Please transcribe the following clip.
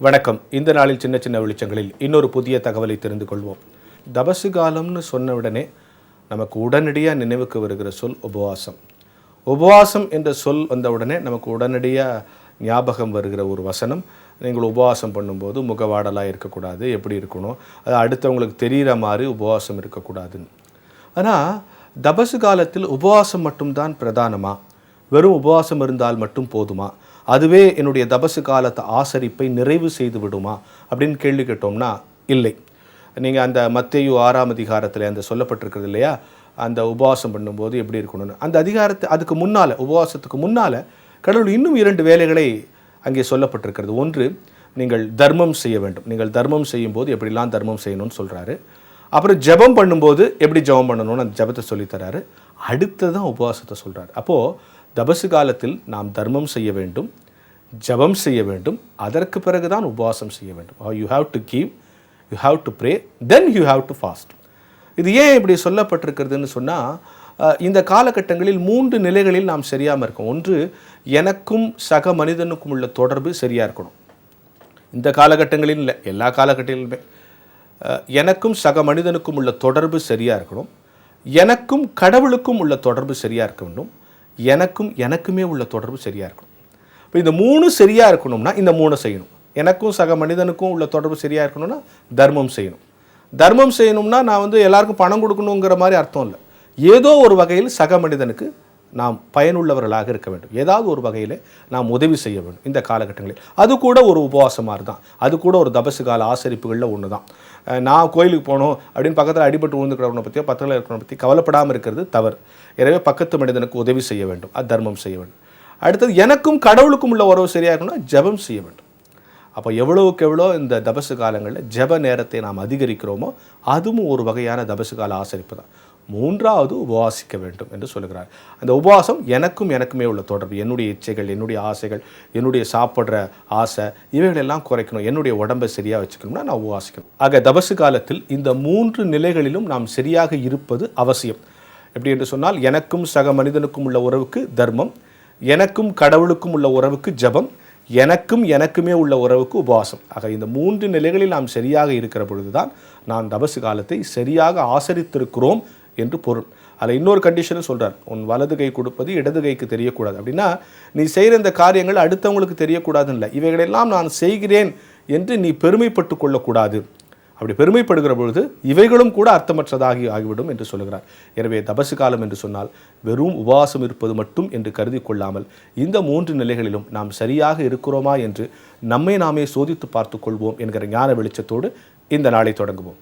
வணக்கம். இந்த நாளில் சின்ன சின்ன வெளிச்சங்களில் இன்னொரு புதிய தகவலை தெரிந்து கொள்வோம். தபசு காலம்னு சொன்ன உடனே நமக்கு உடனடியாக நினைவுக்கு வருகிற சொல் உபவாசம். உபவாசம் என்ற சொல் வந்தவுடனே நமக்கு உடனடியாக ஞாபகம் வருகிற ஒரு வசனம். நீங்கள் உபவாசம் பண்ணும்போது முகவாடலாக இருக்கக்கூடாது. எப்படி இருக்கணும்? அது அடுத்தவங்களுக்கு தெரிகிற மாதிரி உபவாசம் இருக்கக்கூடாதுன்னு. ஆனால் தபசு காலத்தில் உபவாசம் மட்டும்தான் பிரதானமா? வெறும் உபவாசம் இருந்தால் மட்டும் போதுமா? அதுவே என்னுடைய தபசு காலத்து ஆசரிப்பை நிறைவு செய்து விடுமா அப்படின்னு கேள்வி கேட்டோம்னா இல்லை. நீங்கள் அந்த மத்தேயு ஆறாம் அதிகாரத்தில் அந்த சொல்லப்பட்டிருக்கிறது இல்லையா? அந்த உபவாசம் பண்ணும்போது எப்படி இருக்கணும்னு. அந்த அதிகாரத்தை அதுக்கு முன்னால் உபவாசத்துக்கு முன்னால் கடவுள் இன்னும் இரண்டு வேலைகளை அங்கே சொல்லப்பட்டிருக்கிறது. ஒன்று நீங்கள் தர்மம் செய்ய வேண்டும். நீங்கள் தர்மம் செய்யும்போது எப்படிலாம் தர்மம் செய்யணும்னு சொல்கிறாரு அப்புறம் ஜெபம் பண்ணும்போது எப்படி ஜெபம் பண்ணணும்னு அந்த ஜெபத்தை சொல்லித்தராரு அடுத்ததான் உபவாசத்தை சொல்கிறார் அப்போது தபசு காலத்தில் நாம் தர்மம் செய்ய வேண்டும் ஜெபம் செய்ய வேண்டும் அதற்கு பிறகு தான் உபவாசம் செய்ய வேண்டும். You have to give you have to pray then you have to fast இது ஏன் இப்படி சொல்லப்பட்டிருக்கிறதுன்னு சொன்னால் uh, இந்த காலகட்டங்களில் மூன்று நிலைகளில் நாம் சரியாமல் இருக்கோம். ஒன்று எனக்கும் சக மனிதனுக்கும் உள்ள தொடர்பு சரியாக இருக்கணும். இந்த காலகட்டங்களில் இல்லை எல்லா காலகட்டங்களிலுமே. Uh, எனக்கும் சக மனிதனுக்கும் உள்ள தொடர்பு சரியாக இருக்கணும். எனக்கும் கடவுளுக்கும் உள்ள தொடர்பு சரியாக இருக்க வேண்டும். எனக்கும் எனக்குமே உள்ள தொடர்பு சரியாக இருக்கணும். இப்போ இந்த மூணு சரியாக இருக்கணும்னா இந்த மூணை செய்யணும். எனக்கும் சக மனிதனுக்கும் உள்ள தொடர்பு சரியாக இருக்கணும்னா தர்மம் செய்யணும். தர்மம் செய்யணும்னா நான் வந்து எல்லாருக்கும் பணம் கொடுக்கணுங்கிற மாதிரி அர்த்தம் இல்லை. ஏதோ ஒரு வகையில் சக மனிதனுக்கு நாம் பயனுள்ளவர்களாக இருக்க வேண்டும். ஏதாவது ஒரு வகையில் நாம் உதவி செய்ய வேண்டும் இந்த காலகட்டங்களில். அது கூட ஒரு உபவாசமாக தான். அது கூட ஒரு தபசு கால ஆசரிப்புகளில் ஒன்று தான். நான் கோயிலுக்கு போகணும் அப்படின்னு பக்கத்தில் அடிபட்டு விழுந்துக்கிறவனை பற்றியோ பக்கத்தில் இருக்கிறவனை பற்றி கவலைப்படாமல் இருக்கிறது தவறு. எனவே பக்கத்து மனிதனுக்கு உதவி செய்ய வேண்டும். அது தர்மம் செய்ய வேண்டும். அடுத்தது எனக்கும் கடவுளுக்கும் உள்ள உறவு சரியாக இருக்கணும்னா ஜெபம் செய்ய வேண்டும். அப்போ எவ்வளவுக்கு எவ்வளோ இந்த தபசு காலங்களில் ஜெப நேரத்தை நாம் அதிகரிக்கிறோமோ அதுவும் ஒரு வகையான தபசு கால ஆசரிப்பு தான். மூன்றாவது உபவாசிக்க வேண்டும் என்று சொல்லுகிறார். அந்த உபவாசம் எனக்கும் எனக்குமே உள்ள தொடர்பு. என்னுடைய இச்சைகள் என்னுடைய ஆசைகள் என்னுடைய சாப்பிட்ற ஆசை இவைகளெல்லாம் குறைக்கணும். என்னுடைய உடம்பை சரியாக வச்சுக்கணும்னா நான் உபவாசிக்கணும். ஆக தபசு காலத்தில் இந்த மூன்று நிலைகளிலும் நாம் சரியாக இருப்பது அவசியம். எப்படி என்று சொன்னால் எனக்கும் சக மனிதனுக்கும் உள்ள உறவுக்கு தர்மம் எனக்கும் கடவுளுக்கும் உள்ள உறவுக்கு ஜெபம் எனக்கும் எனக்குமே உள்ள உறவுக்கு உபவாசம். ஆக இந்த மூன்று நிலைகளில் நாம் சரியாக இருக்கிற பொழுதுதான் நாம் தபசு காலத்தை சரியாக ஆசரித்திருக்கிறோம் என்று பொருள். அதில் இன்னொரு கண்டிஷனும் சொல்கிறார் உன் வலது கை கொடுப்பது இடது கைக்கு தெரியக்கூடாது. அப்படின்னா நீ செய்கிற இந்த காரியங்கள் அடுத்தவங்களுக்கு தெரியக்கூடாதுன்னு இல்லை. இவைகளெல்லாம் நான் செய்கிறேன் என்று நீ பெருமைப்பட்டு கொள்ளக்கூடாது. அப்படி பெருமைப்படுகிற பொழுது இவைகளும் கூட அர்த்தமற்றதாகி ஆகிவிடும் என்று சொல்லுகிறார். எனவே தபசு காலம் என்று சொன்னால் வெறும் உபவாசம் இருப்பது மட்டும் என்று கருதி கொள்ளாமல் இந்த மூன்று நிலைகளிலும் நாம் சரியாக இருக்கிறோமா என்று நம்மை நாமே சோதித்து பார்த்து கொள்வோம் என்கிற ஞான வெளிச்சத்தோடு இந்த நாளை தொடங்குவோம்.